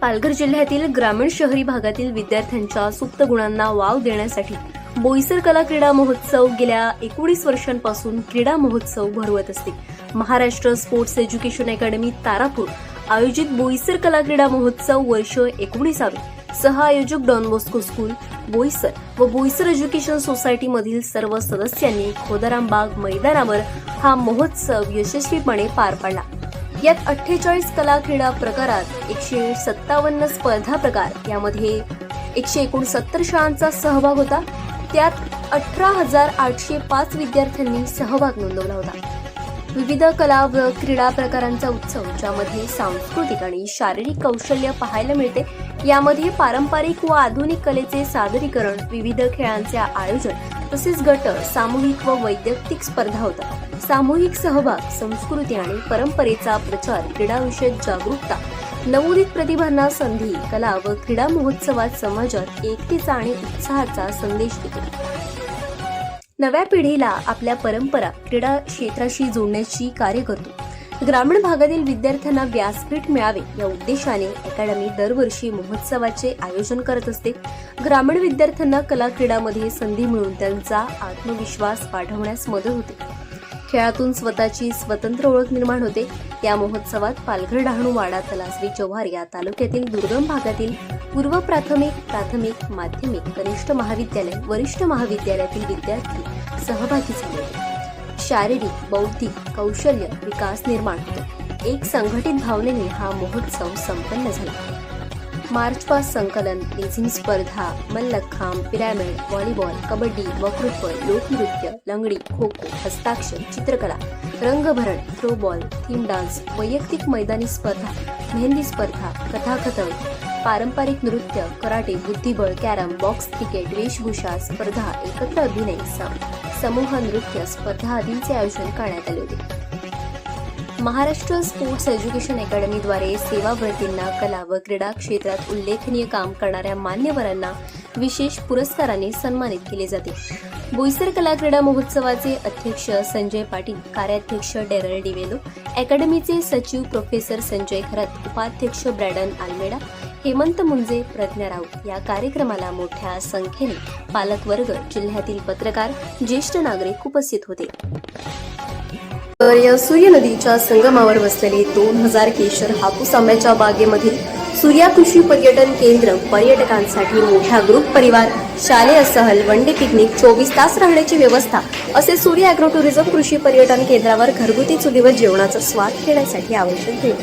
पालघर जिल्ह्यातील ग्रामीण शहरी भागातील विद्यार्थ्यांच्या सुप्त गुणांना वाव देण्यासाठी बोईसर कला क्रीडा महोत्सव गेल्या एकोणीस वर्षांपासून क्रीडा महोत्सव भरवत असते. Maharashtra sports education academy Tarapur आयोजित बोईसर कला क्रीडा महोत्सव वर्ष एकोणीसावे. सह आयोजक डॉन बॉस्को स्कूल बोईसर व बोईसर एज्युकेशन सोसायटी मधील सर्व सदस्यांनी खोदाराम बाग मैदानावर हा महोत्सव यशस्वीपणे पार पाडला. यात अठ्ठेचाळीस कला क्रीडा प्रकारात एकशे सत्तावन्न स्पर्धा प्रकार यामध्ये एकशे एकोणसत्तर शाळांचा सहभाग होता. त्यात अठरा हजार आठशे पाच विद्यार्थ्यांनी सहभाग नोंदवला होता. विविध कला व क्रीडा प्रकारांचा उत्सव ज्यामध्ये सांस्कृतिक आणि शारीरिक कौशल्य पाहायला मिळते. यामध्ये पारंपरिक व आधुनिक कलेचे सादरीकरण विविध खेळांचे आयोजन तसेच गट सामूहिक व वैयक्तिक स्पर्धा होतात. सामूहिक सहभाग संस्कृती आणि परंपरेचा प्रचार क्रीडाविषयक जागरूकता नवोदित प्रतिभांना संधी कला व क्रीडा महोत्सवात समाजात एकतेचा आणि उत्साहाचा संदेश देतो. नव्या पिढीला आपल्या परंपरा क्रीडा क्षेत्राशी जोडण्याची कार्य करतो. ग्रामीण भागातील विद्यार्थ्यांना व्यासपीठ मिळावे या उद्देशाने अकॅडमी दरवर्षी महोत्सवाचे आयोजन करत असते. ग्रामीण विद्यार्थ्यांना कला क्रीडामध्ये संधी मिळून त्यांचा आत्मविश्वास वाढवण्यास मदत होते. खेळातून स्वतःची स्वतंत्र ओळख निर्माण होते. या महोत्सवात पालघर डहाणू वाडा तलासरी चौहार या तालुक्यातील दुर्गम भागातील पूर्व प्राथमिक प्राथमिक माध्यमिक कनिष्ठ महाविद्यालय वरिष्ठ महाविद्यालयातील विद्यार्थी सहभागी झाले होते. शारीरिक बौद्धिक कौशल्य विकास निर्माण होतो. एक संघटित भावनेने हा महोत्सव संपन्न झाला. मार्च पास संकलन लेझिम स्पर्धा मल्लखांब पिरॅमिड व्हॉलीबॉल कबड्डी वक्तृत्व लोकनृत्य लंगडी खो खो हस्ताक्षर चित्रकला रंगभरण थ्रोबॉल थीम डान्स वैयक्तिक मैदानी स्पर्धा मेहंदी स्पर्धा कथाकथन पारंपरिक नृत्य कराटे बुद्धिबळ कॅरम बॉक्स क्रिकेट वेशभूषा स्पर्धा एकत्र अभिनय सम- समूह नृत्य स्पर्धा आदींचे आयोजन करण्यात आले होते. महाराष्ट्र स्पोर्ट्स एज्युकेशन अकॅडमीद्वारे सेवाव्रतींना कला व क्रीडा क्षेत्रात उल्लेखनीय काम करणाऱ्या मान्यवरांना विशेष पुरस्काराने सन्मानित केले जाते. बोईसर कला क्रीडा महोत्सवाचे अध्यक्ष संजय पाटील कार्याध्यक्ष डेरल डिवेलो अकॅडमीचे सचिव प्रोफेसर संजय खरत उपाध्यक्ष ब्रॅडन आल्मेडा हेमंत मुंजे प्रज्ञा राऊत या कार्यक्रमाला मोठ्या संख्येने पालकवर्ग जिल्ह्यातील पत्रकार ज्येष्ठ नागरिक उपस्थित होते. तर या सूर्य नदीच्या संगमावर वसलेले दोन हजार केशर हापूस आंब्याच्या बागेमधील सूर्या कृषी पर्यटन केंद्र पर्यटकांसाठी मोठ्या ग्रुप परिवार शालेय सहल वन डे पिकनिक चोवीस तास राहण्याची व्यवस्था असे सूर्य अॅग्रो टुरिझम कृषी पर्यटन केंद्रावर घरगुती चुलीवर जेवणाचा स्वाद घेण्यासाठी आवश्यक भेट